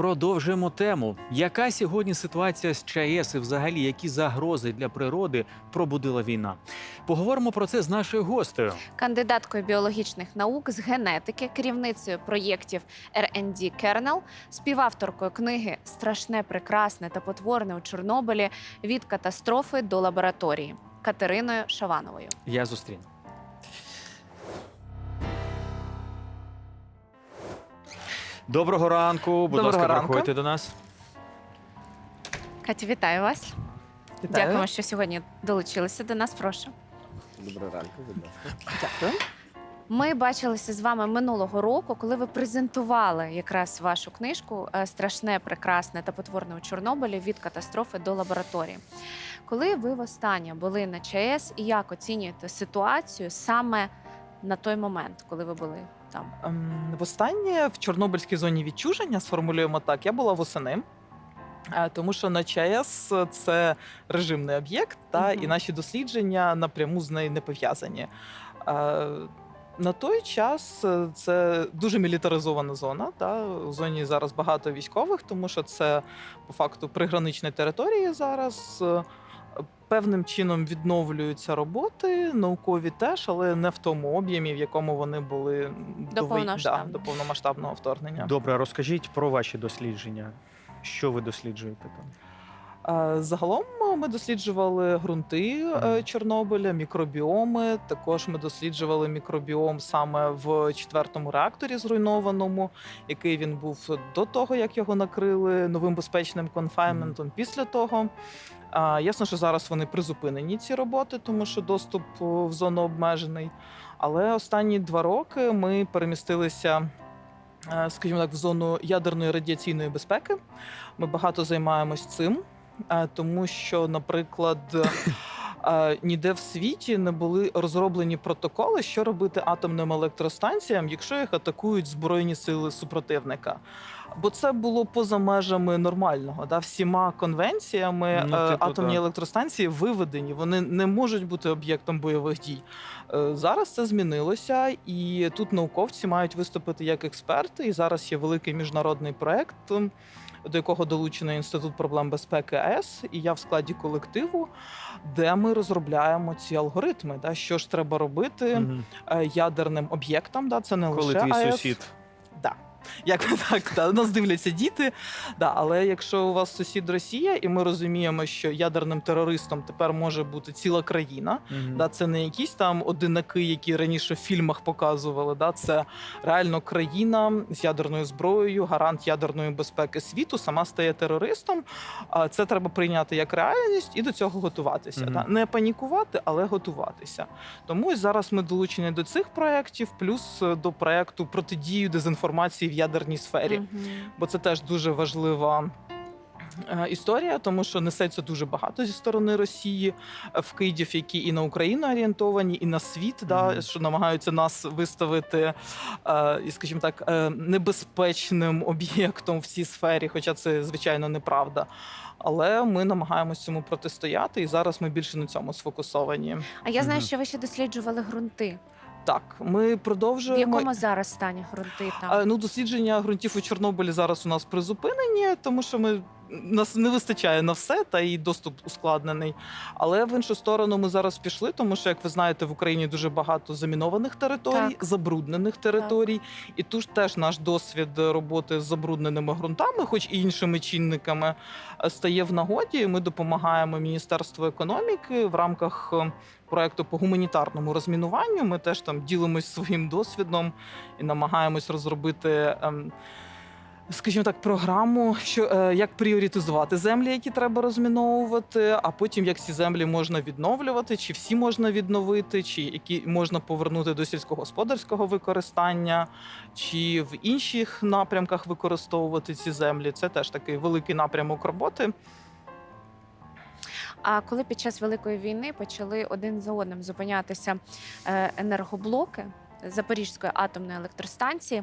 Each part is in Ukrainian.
продовжуємо тему. Яка сьогодні ситуація з ЧАЕС і взагалі які загрози для природи пробудила війна? Поговоримо про це з нашою гостею. кандидаткою біологічних наук з генетики, керівницею проєктів R&D Kernel, співавторкою книги Страшне, прекрасне та потворне у Чорнобилі від катастрофи до лабораторії Катериною Шавановою. Я зустріну. Доброго ранку. Будь Доброго ласка, ранку. приходьте до нас. Катя, вітаю вас. Вітаю. Дякуємо, що сьогодні долучилися до нас. Прошу. Доброго ранку, будь ласка. Дякую. Ми бачилися з вами минулого року, коли ви презентували якраз вашу книжку е, Страшне, прекрасне та потворне у Чорнобилі від катастрофи до лабораторії. Коли ви востаннє були на ЧАЕС і як оцінюєте ситуацію саме на той момент, коли ви були там? Ем, Востаннє в Чорнобильській зоні відчуження, сформулюємо так, я була восени. е, Тому що на ЧАЕС це режимний об'єкт, та Мгм. і наші дослідження напряму з нею не пов'язані. Е, На той час е, це дуже мілітаризована зона. Та у зоні зараз багато військових, тому що це по факту приграничні території зараз. Е, Певним чином відновлюються роботи, наукові теж, але не в тому об'ємі, в якому вони були До повномасштабного. да, до повномасштабного вторгнення. Добре, розкажіть про ваші дослідження. Що ви досліджуєте там? Загалом ми досліджували ґрунти е, Чорнобиля, мікробіоми. Також ми досліджували мікробіом саме в четвертому реакторі зруйнованому, який він був до того, як його накрили новим безпечним конфайнментом. Після того. Ясно, що зараз вони призупинені ці роботи, тому що доступ е, в зону обмежений. Але останні два роки ми перемістилися, е, скажімо так, в зону ядерної радіаційної безпеки. Ми багато займаємось цим, тому що, наприклад, е, ніде в світі не були розроблені протоколи, що робити атомним електростанціям, якщо їх атакують збройні сили супротивника. Бо це було поза межами нормального. Да? Всіма конвенціями Ну, е, типу, атомні так. електростанції виведені, вони не можуть бути об'єктом бойових дій. Е, Зараз це змінилося, і тут науковці мають виступити як експерти. І зараз є великий міжнародний проект, до якого долучений інститут проблем безпеки АЕС, і я в складі колективу, де ми розробляємо ці алгоритми. Да, що ж треба робити е, ядерним об'єктам. Да, це не Коли лише твій АЕС. сусід Да. Як так, да, нас дивляться діти. Да, але якщо у вас сусід Росія, і ми розуміємо, що ядерним терористом тепер може бути ціла країна. Мгм. Да, це не якісь там одинаки, які раніше в фільмах показували. Да, це реально країна з ядерною зброєю, гарант ядерної безпеки світу, сама стає терористом. А це треба прийняти як реальність і до цього готуватися. Мгм. Да. Не панікувати, але готуватися. Тому зараз ми долучені до цих проєктів, плюс е, до проєкту протидію дезінформації в ядерній сфері Мгм. бо це теж дуже важлива. е, Історія, тому що несеться дуже багато зі сторони Росії е, вкидів, які і на Україну орієнтовані, і на світ, да, що намагаються нас виставити, е, і, скажімо так, е, небезпечним об'єктом в цій сфері, хоча це звичайно неправда. Але ми намагаємось цьому протистояти, і зараз ми більше на цьому сфокусовані. А я знаю, Мгм. що ви ще досліджували ґрунти. Так, ми В продовжуємо. якому зараз стані ґрунти там? А, Ну, дослідження ґрунтів у Чорнобилі зараз у нас призупинені, тому що ми нас не вистачає на все, та і доступ ускладнений. Але в іншу сторону ми зараз пішли, тому що, як ви знаєте, в Україні дуже багато замінованих територій, Так. забруднених територій. І тут теж наш досвід роботи з забрудненими ґрунтами, хоч і іншими чинниками, е, стає в нагоді. Ми допомагаємо Міністерству економіки в рамках. е, Проекту по гуманітарному розмінуванню ми теж там ділимось своїм досвідом і намагаємось розробити, ем, скажімо так, програму, що е, як пріоритизувати землі, які треба розміновувати, а потім як ці землі можна відновлювати, чи всі можна відновити, чи які можна повернути до сільськогосподарського використання, чи в інших напрямках використовувати ці землі. Це теж такий великий напрямок роботи. А коли під час великої війни почали один за одним зупинятися е, енергоблоки Запорізької атомної електростанції,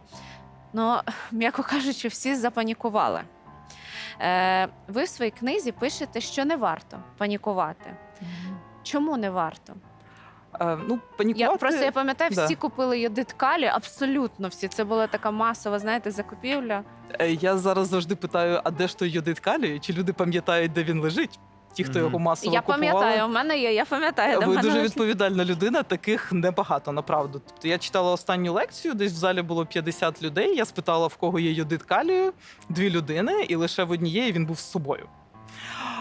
ну м'яко кажучи, всі запанікували. Е, Ви в своїй книзі пишете, що не варто панікувати. Чому не варто? Е, ну, панікувати... Я просто я пам'ятаю, Да. всі купили йодит калію, абсолютно всі. Це була така масова, знаєте, закупівля. Е, Я зараз завжди питаю, а де ж той йодит калію? Чи люди пам'ятають, де він лежить? Ті, хто Мгм. його масово я купували. пам'ятаю, у мене є, я пам'ятаю, де в Ви мене дуже лежить. відповідальна людина, таких небагато, направду. Тобто я читала останню лекцію, десь в залі було 50 людей. Я спитала, в кого є йодит калію, дві людини, і лише в однієї він був з собою.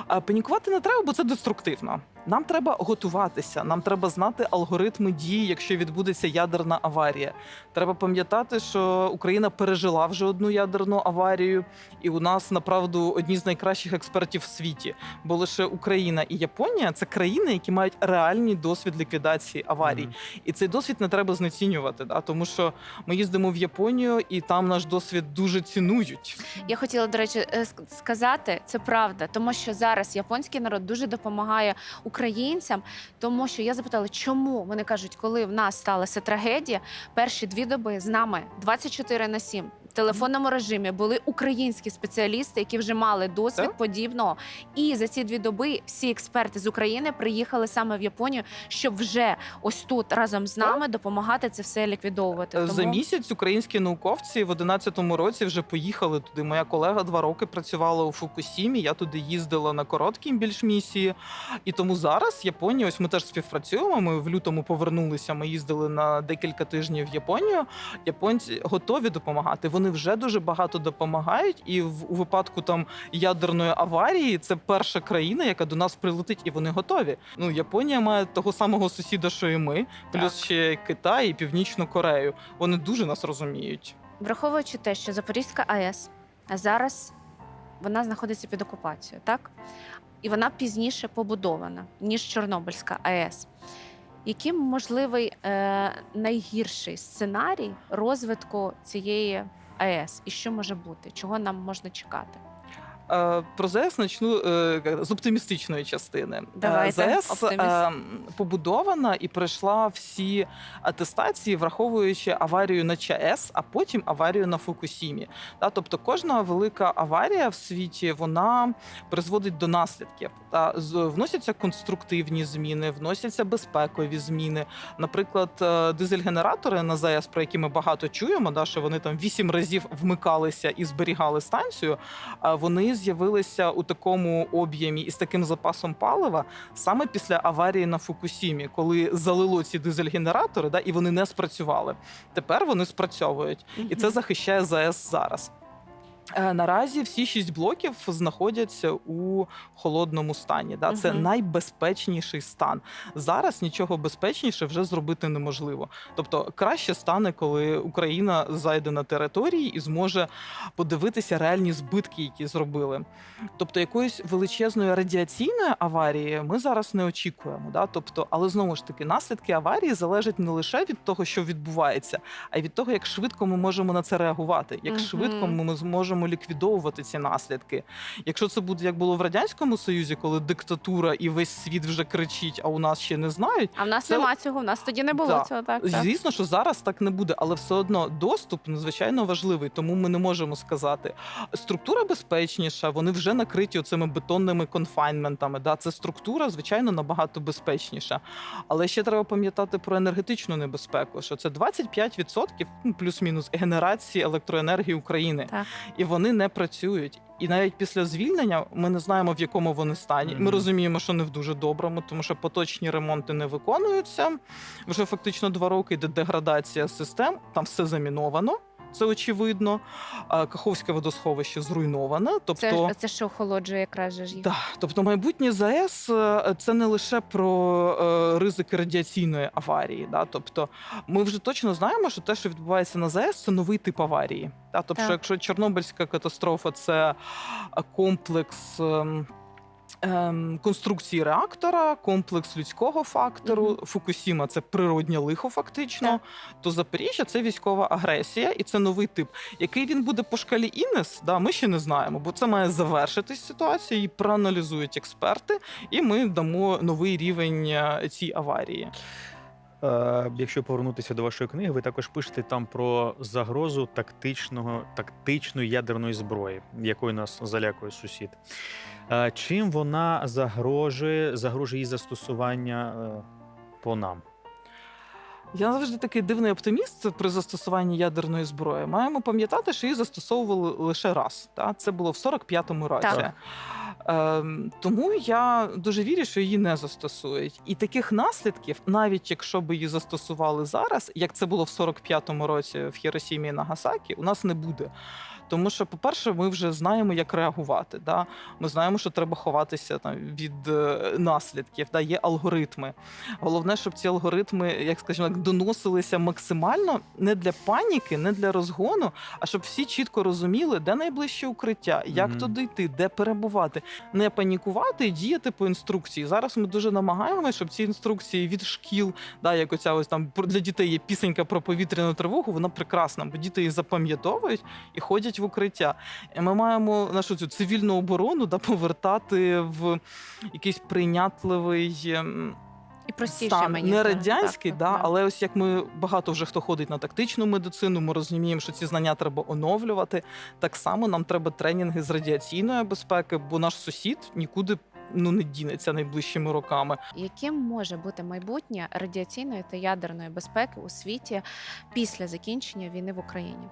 А панікувати не треба, бо це деструктивно. Нам треба готуватися, нам треба знати алгоритми дії, якщо відбудеться ядерна аварія. Треба пам'ятати, що Україна пережила вже одну ядерну аварію, і у нас направду одні з найкращих експертів в світі. Бо лише Україна і Японія це країни, які мають реальний досвід ліквідації аварій. Мгм. І цей досвід не треба знецінювати, да? тому що ми їздимо в Японію, і там наш досвід дуже цінують. Я хотіла, до речі, е, сказати, це правда, тому що зараз японський народ дуже допомагає українцям, тому що я запитала, чому? Вони кажуть, коли в нас сталася трагедія, перші дві доби з нами 24 на 7 в телефонному режимі були українські спеціалісти, які вже мали досвід Так. подібного. І за ці дві доби всі експерти з України приїхали саме в Японію, щоб вже ось тут разом з нами допомагати це все ліквідовувати. Е, За місяць українські науковці в 11-му році вже поїхали туди. Моя колега два роки працювала у Фукусімі. Я туди їздила на короткі більш місії. І тому зараз Японія, ось ми теж співпрацюємо. Ми в лютому повернулися. Ми їздили на декілька тижнів в Японію. Японці готові допомагати. Вони вже дуже багато допомагають. І в у випадку там ядерної аварії це перша країна, яка до нас прилетить, і вони готові. Ну Японія має того самого сусіда, що і ми, плюс Так. ще Китай і Північну Корею. Вони дуже нас розуміють. Враховуючи те, що Запорізька АЕС зараз вона знаходиться під окупацією, так? І вона пізніше побудована, ніж Чорнобильська АЕС. Яким можливий е, найгірший сценарій розвитку цієї АЕС? І що може бути? Чого нам можна чекати? Про ЗАЕС почну е, з оптимістичної частини. Е, Давайте, оптиміст. е, побудована і пройшла всі атестації, враховуючи аварію на ЧАЕС, а потім аварію на Фукусімі. Тобто кожна велика аварія в світі вона призводить до наслідків. Та з- вносяться конструктивні зміни, вносяться безпекові зміни. Наприклад, дизель-генератори на ЗАЕС, про які ми багато чуємо, да, що вони там вісім разів вмикалися і зберігали станцію. Вони з'явилися у такому об'ємі і з таким запасом палива саме після аварії на Фукусімі, коли залило ці дизель-генератори, да, і вони не спрацювали. Тепер вони спрацьовують, і це захищає ЗАЕС зараз. Е, Наразі всі шість блоків знаходяться у холодному стані. Да? Це Мгм. найбезпечніший стан. Зараз нічого безпечніше вже зробити неможливо. Тобто краще стане, коли Україна зайде на території і зможе подивитися реальні збитки, які зробили. Тобто якоїсь величезної радіаційної аварії ми зараз не очікуємо. Да? Тобто, але знову ж таки, наслідки аварії залежать не лише від того, що відбувається, а й від того, як швидко ми можемо на це реагувати, як Мгм. швидко ми зможемо ліквідовувати ці наслідки. Якщо це буде як було в радянському союзі, коли диктатура і весь світ вже кричить, а у нас ще не знають. А в нас Це- нема цього, в нас тоді не було Да. цього. Так, так. Звісно, що зараз так не буде, але все одно доступ надзвичайно важливий, тому ми не можемо сказати. Структура безпечніша, вони вже накриті оцими бетонними конфайнментами. Да, це структура, звичайно, набагато безпечніша. Але ще треба пам'ятати про енергетичну небезпеку, що це 25% ну, плюс-мінус генерації електроенергії України, Так. і вони не працюють. І навіть після звільнення ми не знаємо, в якому вони стані. Ми розуміємо, що не в дуже доброму, тому що поточні ремонти не виконуються. Вже фактично два роки йде деградація систем. Там все заміновано. Це очевидно. Каховське водосховище зруйноване. Тобто, Це, це що охолоджує якраз же ж їх. Да, тобто майбутнє ЗАЕС е, це не лише про е, ризики радіаційної аварії. Да? Тобто ми вже точно знаємо, що те, що відбувається на ЗАЕС, це новий тип аварії. Да? Тобто, Так. якщо Чорнобильська катастрофа це е, комплекс. Ем, Конструкції реактора, комплекс людського фактору, Мгм. Фукусіма це природнє лихо, фактично. Так. То Запоріжжя це військова агресія, і це новий тип. Який він буде по шкалі Інес, да, ми ще не знаємо, бо це має завершитись ситуація, її проаналізують експерти, і ми дамо новий рівень е, цій аварії. Е, Якщо повернутися до вашої книги, ви також пишете там про загрозу тактичного, тактичної ядерної зброї, якою нас залякує сусід. Е, Чим вона загрожує, загрожує її застосування е, по нам? Я завжди такий дивний оптиміст при застосуванні ядерної зброї. Маємо пам'ятати, що її застосовували лише раз. Та? Це було в 45-му році. Так. Ем, тому я дуже вірю, що її не застосують. І таких наслідків, навіть якщо б її застосували зараз, як це було в 45-му році в Хіросімі і Нагасакі, у нас не буде. Тому що, по-перше, ми вже знаємо, як реагувати. Да? Ми знаємо, що треба ховатися там від е, наслідків. Да? Є алгоритми. Головне, щоб ці алгоритми, як скажімо, так, доносилися максимально не для паніки, не для розгону, а щоб всі чітко розуміли, де найближче укриття, як Мгм. туди йти, де перебувати, не панікувати і діяти по інструкції. Зараз ми дуже намагаємося, щоб ці інструкції від шкіл, да, як оця ось там для дітей є пісенька про повітряну тривогу, вона прекрасна, бо діти її запам'ятовують і ходять в укриття. І ми маємо нашу цю цивільну оборону да, повертати в якийсь прийнятливий. ем, І простіше стан мені не радянський, Так, да, так, але ось як ми багато вже хто ходить на тактичну медицину, ми розуміємо, що ці знання треба оновлювати. Так само нам треба тренінги з радіаційної безпеки, бо наш сусід нікуди ну не дінеться найближчими роками. Яким може бути майбутнє радіаційної та ядерної безпеки у світі після закінчення війни в Україні?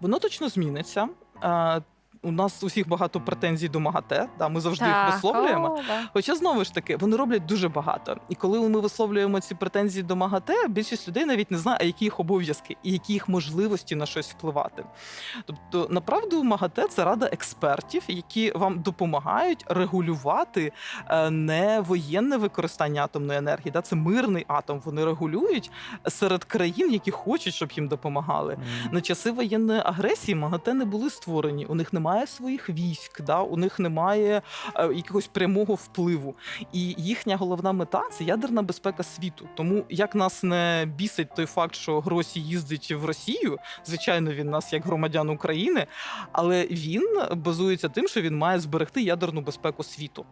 Воно точно зміниться. У нас усіх багато претензій до МАГАТЕ. Да, ми завжди їх висловлюємо. о, да. Хоча знову ж таки вони роблять дуже багато. І коли ми висловлюємо ці претензії до МАГАТЕ, більшість людей навіть не знає, а які їх обов'язки і які їх можливості на щось впливати. Тобто, направду, МАГАТЕ це рада експертів, які вам допомагають регулювати е, не воєнне використання атомної енергії, да, це мирний атом. Вони регулюють серед країн, які хочуть, щоб їм допомагали. М. На часи воєнної агресії МАГАТЕ не були створені. У них немає своїх військ, да? у них немає е, якогось прямого впливу. І їхня головна мета це ядерна безпека світу. Тому як нас не бісить той факт, що Гросі їздить в Росію, звичайно, він нас як громадян України, але він базується тим, що він має зберегти ядерну безпеку світу.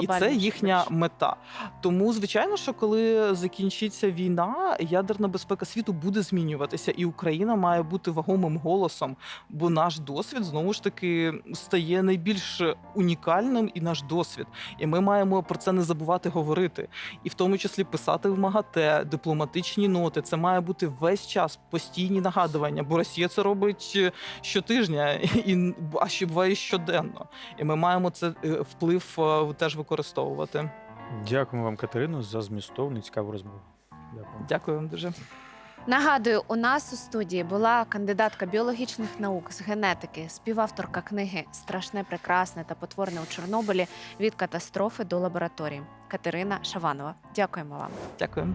І це їхня мета. Тому, звичайно, що коли закінчиться війна, ядерна безпека світу буде змінюватися, і Україна має бути вагомим голосом, бо наш досвід знову ж таки стає найбільш унікальним і наш досвід. І ми маємо про це не забувати говорити, і в тому числі писати в МАГАТЕ, дипломатичні ноти. Це має бути весь час постійні нагадування, бо Росія це робить щотижня, і а ще буває щоденно. І ми маємо це е, вплив е, теж використовувати. Дякуємо вам, Катерину, за змістовну і цікаву розмову. Дякую. Дякую вам дуже. Нагадую, у нас у студії була кандидатка біологічних наук з генетики, співавторка книги Страшне, прекрасне та потворне у Чорнобилі від катастрофи до лабораторії Катерина Шаванова. Дякуємо вам. Дякую.